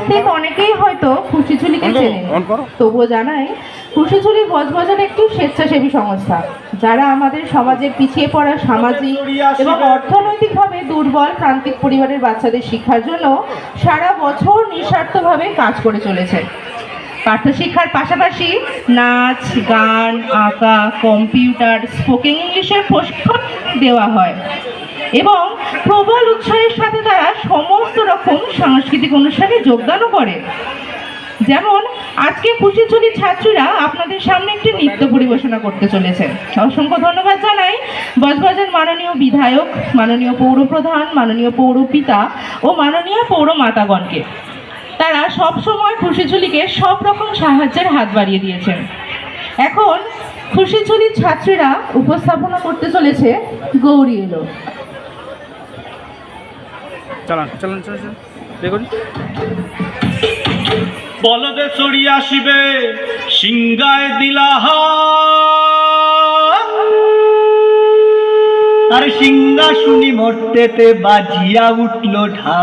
উপস্থিত অনেকেই হয়তো খুশিঝুলিকে করো। তবুও জানাই খুশিঝুলি বজবাজার একটি স্বেচ্ছাসেবী সংস্থা যারা আমাদের সমাজের পিছিয়ে পড়া সামাজিক এবং অর্থনৈতিকভাবে দুর্বল প্রান্তিক পরিবারের বাচ্চাদের শিক্ষার জন্য সারা বছর নিঃস্বার্থভাবে কাজ করে চলেছে। পাঠ্যশিক্ষার পাশাপাশি নাচ গান আঁকা কম্পিউটার স্পোকেন ইংলিশের প্রশিক্ষণ দেওয়া হয়। এবং প্রবল উৎসাহের সাথে তারা সমস্ত রকম সাংস্কৃতিক অনুষ্ঠানে যোগদানও করে। যেমন, আজকে খুশি খুশিছড়ি ছাত্রীরা আপনাদের সামনে একটি নৃত্য পরিবেশনা করতে চলেছে। অসংখ্য ধন্যবাদ জানাই বজবাজার মাননীয় বিধায়ক, মাননীয় পৌরপ্রধান, মাননীয় পৌরপিতা ও মাননীয় পৌরমাতাগণকে। তারা সব সময় খুশিঝুলিকে সব রকম সাহায্যের হাত বাড়িয়ে দিয়েছেন। এখন খুশি খুশিঝুলির ছাত্রীরা উপস্থাপনা করতে চলেছে গৌরী এলো। চালান চালান চালান দেখুন। বলদে চড়ি আসিবে, সিংগায় দিলাহা। আর সিংহা শুনি মরতেতে বাজিয়া উঠল ঢা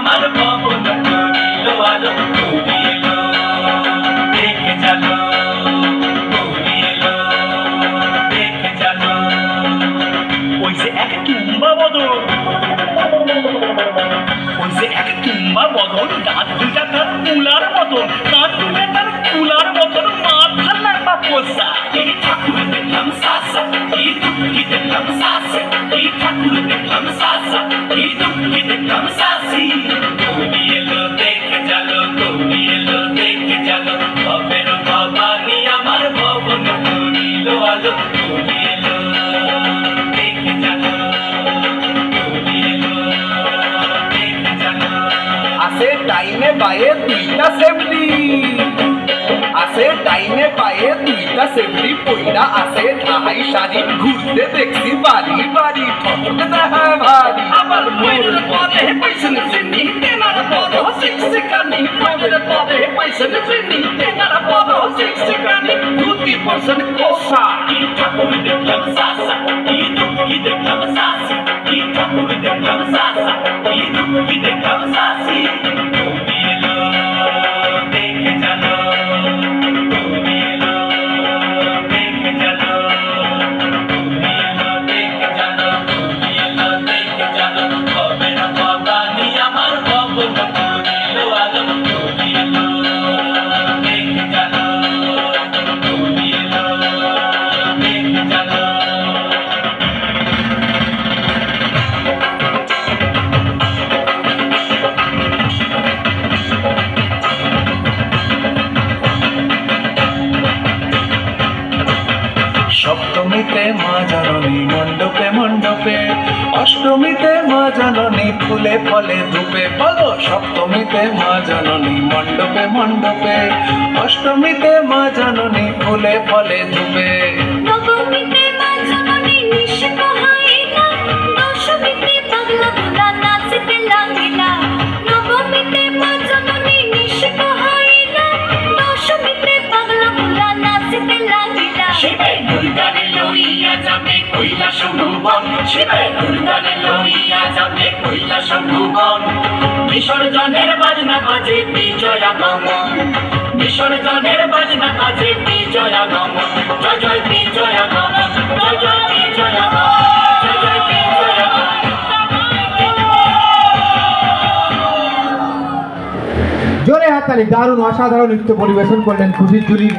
আমার করিল আলো ওই যে এক তুম্বা বদল, ওই যে এক তুম্বা বদল, দাঁত তুলার মতন, দাঁত দুটা তার তুলার মতন, মাথার নাড়া পোষা। ঠাকুর দেখলাম এই দুঃখী দেখলাম সাসা। বায়ে দুইটা সেমলি আছে ডাইনে বায়ে দুইটা সেমলি পইরা আছে ঢাহাই শাড়ি, ঘুরতে দেখছি বাড়ি বাড়ি ঠক দেখা ভারী। আবার ময়ূর পদে পয়সন চিনি তেনার পদ শিক্ষিকানি ময়ূর পদে পয়সন চিনি তেনার পদ শিক্ষিকানি দুটি পয়সন কোষা ঠাকুর দেখলাম সাসা, কি দুঃখী দেখলাম সাসি, কি ঠাকুর দেখলাম সাসা, কি দুঃখী দেখলাম সাসি অষ্টমীতে মা জননী, ফুলে ফলে ধূপে বলো সপ্তমীতে মা জননী, মণ্ডপে মণ্ডপে। অষ্টমীতে মা জননী, ফুলে ফলে ধূপে। বিসর্জনের বাজনা বাজে বিজয়া গমন বিসর্জনের বাজনা বাজে বিজয়া গমন জয় জয় বিজয়া গমন জয় জয় বিজয়া গমন জোরে হাততালি, দারুণ, অসাধারণ নৃত্য পরিবেশন করলেন খুশির জুলির